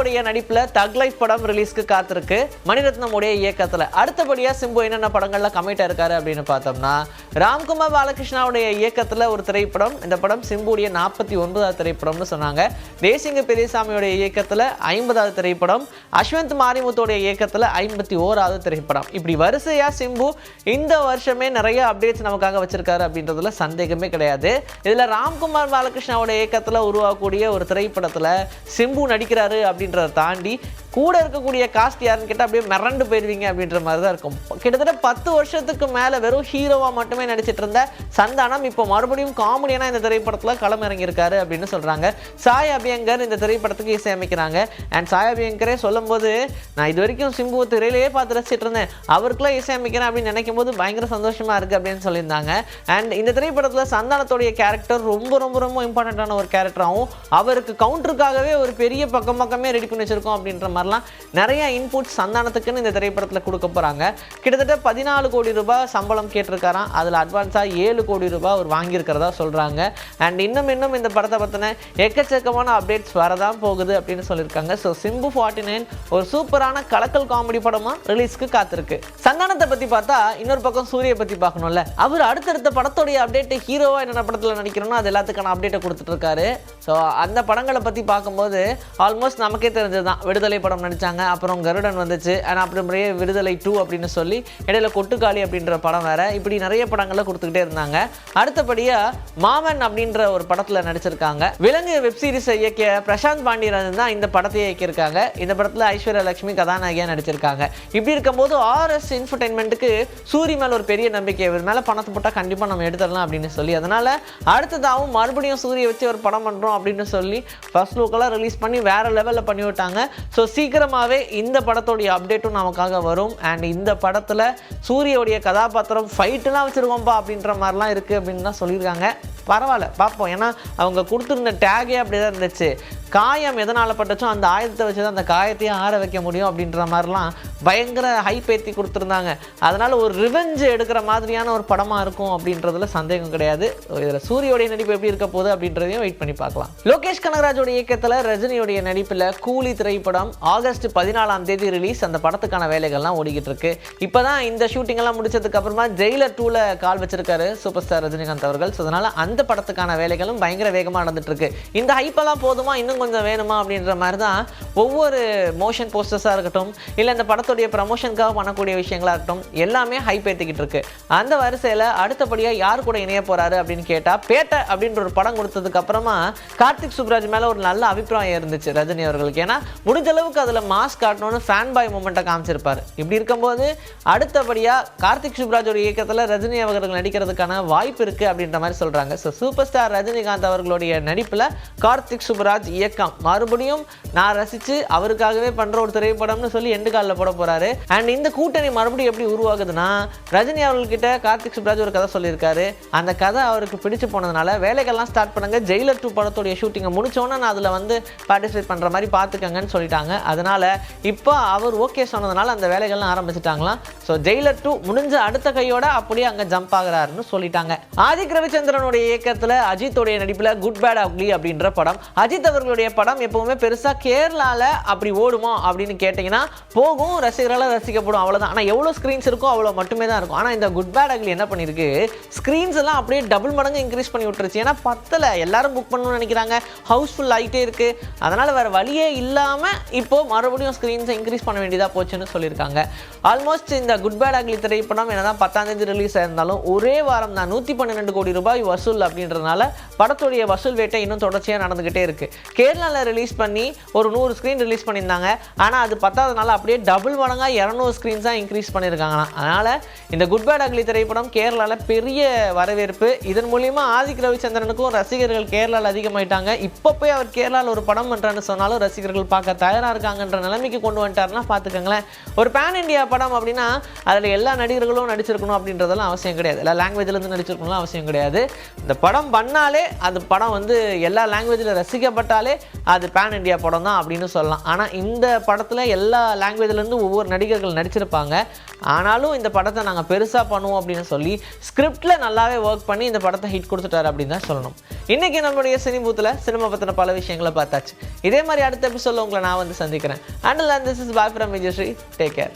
சிம்புவோடைய நடிப்பில் தக் லைஃப் படம் ரிலீஸ்க்கு காத்திருக்கு. மணிரத்னமுடைய இயக்கத்தில். அடுத்தபடியாக சிம்பு என்னென்ன படங்களில் கமிட்டாக இருக்காரு அப்படின்னு பார்த்தோம்னா ராம்குமார் பாலகிருஷ்ணாவுடைய இயக்கத்தில் ஒரு திரைப்படம். இந்த படம் சிம்புடைய நாற்பத்தி ஒன்பதாவது திரைப்படம்னு சொன்னாங்க. தேசிங்க பெரியசாமியுடைய இயக்கத்தில் ஐம்பதாவது திரைப்படம். அஸ்வந்த் மாரிமுத்தோடைய இயக்கத்தில் ஐம்பத்தி ஓராவது திரைப்படம். இப்படி வரிசையாக சிம்பு இந்த வருஷமே நிறைய அப்டேட்ஸ் நமக்காக வச்சிருக்காரு அப்படின்றதுல சந்தேகமே கிடையாது. இதில் ராம்குமார் பாலகிருஷ்ணாவோட இயக்கத்தில் உருவாகக்கூடிய ஒரு திரைப்படத்தில் சிம்பு நடிக்கிறாரு அப்படின்னு அப்படின்றத தாண்டி கூட இருக்கக்கூடிய காஸ்ட் யாருன்னு கேட்டால் அப்படியே மிரண்டு போயிடுவீங்க அப்படின்ற மாதிரி தான் இருக்கும். கிட்டத்தட்ட பத்து வருஷத்துக்கு மேலே வெறும் ஹீரோவாக மட்டுமே நடிச்சிட்டு இருந்த சந்தானம் இப்போ மறுபடியும் காமெடியான இந்த திரைப்படத்தில் களம் இறங்கியிருக்காரு அப்படின்னு சொல்கிறாங்க சாய் அபியங்கர் இந்த திரைப்படத்துக்கு இசையமைக்கிறாங்க. அண்ட் சாய் அபியங்கரே சொல்லும்போது நான் இது வரைக்கும் சிம்பு திரையிலேயே பார்த்து ரசிச்சிட்டு இருந்தேன். அவருக்குலாம் இசையமைக்கிறேன் அப்படின்னு நினைக்கும் போது பயங்கர சந்தோஷமாக இருக்குது அப்படின்னு சொல்லியிருந்தாங்க. அண்ட் இந்த திரைப்படத்தில் சந்தானத்தோடைய கேரக்டர் ரொம்ப ரொம்ப ரொம்ப இம்பார்ட்டண்ட்டான ஒரு கேரக்டராகவும் அவருக்கு கவுண்டருக்காகவே ஒரு பெரிய பக்கம் பக்கமே ரெடி பண்ணி வச்சிருக்கோம் அப்படின்ற மாதிரி மாதிரிலாம் நிறைய இன்புட் சந்தானத்துக்குன்னு இந்த திரைப்படத்தில் கொடுக்க போகிறாங்க கிட்டத்தட்ட பதினாலு கோடி ரூபாய் சம்பளம் கேட்டிருக்காராம். அதில் அட்வான்ஸாக ஏழு கோடி ரூபாய் அவர் வாங்கியிருக்கிறதா சொல்கிறாங்க அண்ட் இன்னும் இன்னும் இந்த படத்தை பற்றின எக்கச்சக்கமான அப்டேட்ஸ் வரதான் போகுது அப்படின்னு சொல்லியிருக்காங்க. ஸோ சிம்பு ஃபார்ட்டி நைன் ஒரு சூப்பரான கலக்கல் காமெடி படமாக ரிலீஸ்க்கு காத்திருக்கு. சந்தானத்தை பற்றி பார்த்தா இன்னொரு பக்கம் சூரிய பற்றி பார்க்கணும்ல. அவர் அடுத்தடுத்த படத்தோடைய அப்டேட் ஹீரோவாக என்னென்ன படத்தில் நடிக்கிறோன்னா அது எல்லாத்துக்கான அப்டேட்டை கொடுத்துட்டு இருக்காரு. ஸோ அந்த படங்களை பற்றி பார்க்கும்போது ஆல்மோஸ்ட் நமக்கே தெரிஞ்சது தான் விடுதலை படம் நடித்தாங்க அப்புறம் கருடன் வந்துச்சு. அண்ட் அப்புறமேயே விடுதலை டூ அப்படின்னு சொல்லி இடையில கொட்டுக்காளி அப்படின்ற படம் வேற. இப்படி நிறைய படங்களை கொடுத்துக்கிட்டே இருந்தாங்க. அடுத்தபடியாக மாமன் அப்படின்ற ஒரு படத்தில் நடிச்சிருக்காங்க. விலங்கு வெப்சீரிஸ் இயக்க இயக்கிய பிரசாந்த் பாண்டியராஜன் தான் இந்த படத்தை இயக்கியிருக்காங்க. இந்த படத்தில் ஐஸ்வர்யா லட்சுமி கதாநாயகியாக நடிச்சிருக்காங்க. இப்படி இருக்கும்போது ஆர்எஸ் இன்ஃபர்டைன்மெண்ட்டுக்கு சூரி மேலே ஒரு பெரிய நம்பிக்கை. இவர் மேலே பணத்தை போட்டால் கண்டிப்பாக நம்ம எடுத்துடலாம் அப்படின்னு சொல்லி. அதனால் அடுத்ததாகவும் மறுபடியும் சூரிய வச்சு ஒரு படம் பண்ணுறோம் அப்படின்னு சொல்லி ஃபர்ஸ்ட் லுக்கெல்லாம் ரிலீஸ் பண்ணி வேறு லெவலில் பண்ணி விட்டாங்க. ஸோ சீக்கிரமாகவே இந்த படத்தோடைய அப்டேட்டும் நமக்காக வரும். அண்ட் இந்த படத்தில் சூரியோடைய கதாபாத்திரம் ஃபைட்டுலாம் வச்சுருக்கோம்ப்பா அப்படின்ற மாதிரிலாம் இருக்குது அப்படின்னு தான் சொல்லியிருக்காங்க. பரவாயில்ல பார்ப்போம். ஏன்னா அவங்க கொடுத்துருந்த டேகே அப்படி தான் இருந்துச்சு. காயம் எதனால் பட்டுச்சோ அந்த ஆயுதத்தை வச்சு தான் அந்த காயத்தையும் ஆற வைக்க முடியும் அப்படின்ற மாதிரிலாம் பயங்கர ஹைப் ஏற்றி கொடுத்துருந்தாங்க. அதனால் ஒரு ரிவெஞ்சு எடுக்கிற மாதிரியான ஒரு படமாக இருக்கும் அப்படின்றதுல சந்தேகம் கிடையாது. இதில் சூரியோடைய நடிப்பு எப்படி இருக்க போகுது அப்படின்றதையும் வெயிட் பண்ணி பார்க்கலாம். லோகேஷ் கனகராஜோட இயக்கத்தில் ரஜினியோடைய நடிப்பில் கூலி திரைப்படம் ஆகஸ்ட் பதினாலாம் தேதி ரிலீஸ் அந்த படத்துக்கான வேலைகள்லாம் ஓடிக்கிட்டு இருக்கு. இப்போ தான் இந்த ஷூட்டிங் எல்லாம் முடிச்சதுக்கு அப்புறமா ஜெயிலர் டூவில் கால் வச்சிருக்காரு சூப்பர் ஸ்டார் ரஜினிகாந்த் அவர்கள். ஸோ அதனால் அந்த படத்துக்கான வேலைகளும் பயங்கர வேகமாக நடந்துட்டு இருக்கு. இந்த ஹைப்பெல்லாம் போதுமா? இன்னும் கொஞ்சம் வேணுமா அப்படின்ற மாதிரி தான் ஒவ்வொரு மோஷன் போஸ்டர்ஸாக இருக்கட்டும் இல்லை இந்த படத்துடைய ப்ரமோஷனுக்காக பண்ணக்கூடிய விஷயங்களா இருக்கட்டும் எல்லாமே ஹைப் ஏற்றிக்கிட்டு இருக்கு. அந்த வரிசையில் அடுத்தபடியாக யார் கூட இணைய போறாரு அப்படின்னு கேட்டால் பேட்டை அப்படின்ற ஒரு படம் கொடுத்ததுக்கு அப்புறமா கார்த்திக் சுப்ராஜ் மேலே ஒரு நல்ல அபிப்பிராயம் இருந்துச்சு ரஜினி அவர்களுக்கு. ஏன்னா முடிஞ்ச அளவுக்கு அதில் மாஸ்க் காட்டணும்னு ஃபேன் பாய் மூமெண்ட்டை காமிச்சிருப்பாரு. இப்படி இருக்கும்போது அடுத்தபடியாக கார்த்திக் சுப்ராஜோட இயக்கத்தில் ரஜினி அவர்கள் நடிக்கிறதுக்கான வாய்ப்பு இருக்குது அப்படின்ற மாதிரி சொல்கிறாங்க ஸோ சூப்பர் ஸ்டார் ரஜினிகாந்த் அவர்களுடைய நடிப்பில் கார்த்திக் சுப்ராஜ் இயக்கம். மறுபடியும் நான் ரசித்து அவருக்காகவே பண்ணுற ஒரு திரைப்படம்னு சொல்லி எண்டு காலில் போட போகிறாரு அண்ட் இந்த கூட்டணி மறுபடியும் எப்படி உருவாகுதுன்னா ரஜினி அவர்கிட்ட கார்த்திக் சுப்ராஜ் ஒரு கதை சொல்லியிருக்காரு. அந்த கதை அவருக்கு பிடிச்சு போனதுனால வேலைகள்லாம் ஸ்டார்ட் பண்ணுங்க. ஜெயிலர் டூ படத்துடைய ஷூட்டிங்கை முடிச்சோன்னே நான் அதில் வந்து பார்ட்டிசிபேட் பண்ணுற மாதிரி பார்த்துக்கங்கன்னு சொல்லிட்டாங்க. அதனால இப்போ அவர் ஓகே சொன்னதுனால அந்த வேலைகள்லாம் ஆரம்பிச்சிட்டாங்களாம். ஸோ ஜெயிலர் டூ முடிஞ்ச அடுத்த கையோட அப்படியே அங்கே ஜம்ப் ஆகிறாருன்னு சொல்லிட்டாங்க. ஆதிக் ரவிச்சந்திரனுடைய இயக்கத்தில் அஜித்துடைய நடிப்பில் குட் பேட் அக்லி அப்படின்ற படம். அஜித் அவர்களுடைய படம் எப்பவுமே பெருசாக கேரளாவில் அப்படி ஓடுமா அப்படின்னு கேட்டிங்கன்னா போகும். ரசிகர்களால் ரசிக்கப்படும். அவ்வளோதான் ஆனால் எவ்வளோ ஸ்க்ரீன்ஸ் இருக்கோ அவ்வளோ மட்டுமே தான் இருக்கும். ஆனால் இந்த குட் பேட் அக்லி என்ன பண்ணியிருக்கு ஸ்க்ரீன்ஸ் எல்லாம் அப்படியே டபுள் மடங்கு இன்க்ரீஸ் பண்ணி விட்டுருச்சு. ஏன்னா பத்தல. எல்லாரும் புக் பண்ணணும்னு நினைக்கிறாங்க. ஹவுஸ்ஃபுல் ஆகிட்டே இருக்குது அதனால் வேறு வழியே இல்லாமல் இப்போ மறுபடியும் ஸ்க்ரீன்ஸை இன்க்ரீஸ் பண்ண வேண்டியதாக போச்சுன்னு சொல்லியிருக்காங்க. ஆல்மோஸ்ட் இந்த குட் பேட் அக்லி திரைப்படம் என்னதான் பத்தாம் தேதி ரிலீஸ் ஆயிருந்தாலும் ஒரே வாரம் தான். நூற்றி பன்னிரெண்டு கோடி ரூபாய் வசூல் அப்படின்றதுனால படத்துடைய வசூல் வேட்டை இன்னும் தொடர்ச்சியாக நடந்துக்கிட்டே இருக்கு. கேரளாவில் ரிலீஸ் பண்ணி ஒரு நூறு ஸ்க்ரீன் ரிலீஸ் பண்ணியிருந்தாங்க. ஆனால் அது பத்தாதனால அப்படியே டபுள் மடங்காக இரநூறு ஸ்க்ரீன்ஸ் தான் இன்க்ரீஸ் பண்ணியிருக்காங்களாம். அதனால் இந்த குட் பேட் அக்லி திரைப்படம் கேரளாவில் பெரிய வரவேற்பு. இதன் மூலிமா ஆதிக் ரவிச்சந்திரனுக்கும் ரசிகர்கள் கேரளாவில் அதிகமாயிட்டாங்க. இப்போ போய் அவர் கேரளாவில் ஒரு படம் பண்ணுறான்னு சொன்னாலும் ரசிகர்கள் பார்க்க தயாராக இருக்காங்கன்ற நிலைமைக்கு கொண்டு வந்துட்டாருன்னா பார்த்துக்கோங்களேன். ஒரு பேன் இந்தியா படம் அப்படின்னா அதில் எல்லா நடிகர்களும் நடிச்சிருக்கணும் அப்படின்றதெல்லாம் அவசியம் கிடையாது. எல்லா லாங்குவேஜ்லேருந்து நடிச்சிருக்கணும்லாம் அவசியம் கிடையாது. இந்த படம் பண்ணாலே அது படம் வந்து எல்லா லாங்குவேஜில் ரசிக்கப்பட்டாலே அது பேன் இந்தியா படம் தான் அப்படின்னு சொல்லலாம். ஆனால் இந்த படத்தில் எல்லா லாங்குவேஜ்லேருந்து ஒவ்வொரு நடிகர்கள் நடிச்சிருப்பாங்க. ஆனாலும் இந்த படத்தை நாங்கள் பெருசாக பண்ணுவோம் அப்படின்னு சொல்லி ஸ்கிரிப்டில் நல்லாவே ஒர்க் பண்ணி இந்த படத்தை ஹிட் கொடுத்துட்டாரு அப்படின்னு தான் சொல்லணும். இன்றைக்கி நம்மளுடைய சினி பூத்தில் சினிமா பற்றின பல விஷயங்களை பார்த்தாச்சு. இதே மாதிரி அடுத்த எபிசோடில் உங்களை நான் வந்து சந்திக்கிறேன். And this is bye from Vijayasri take care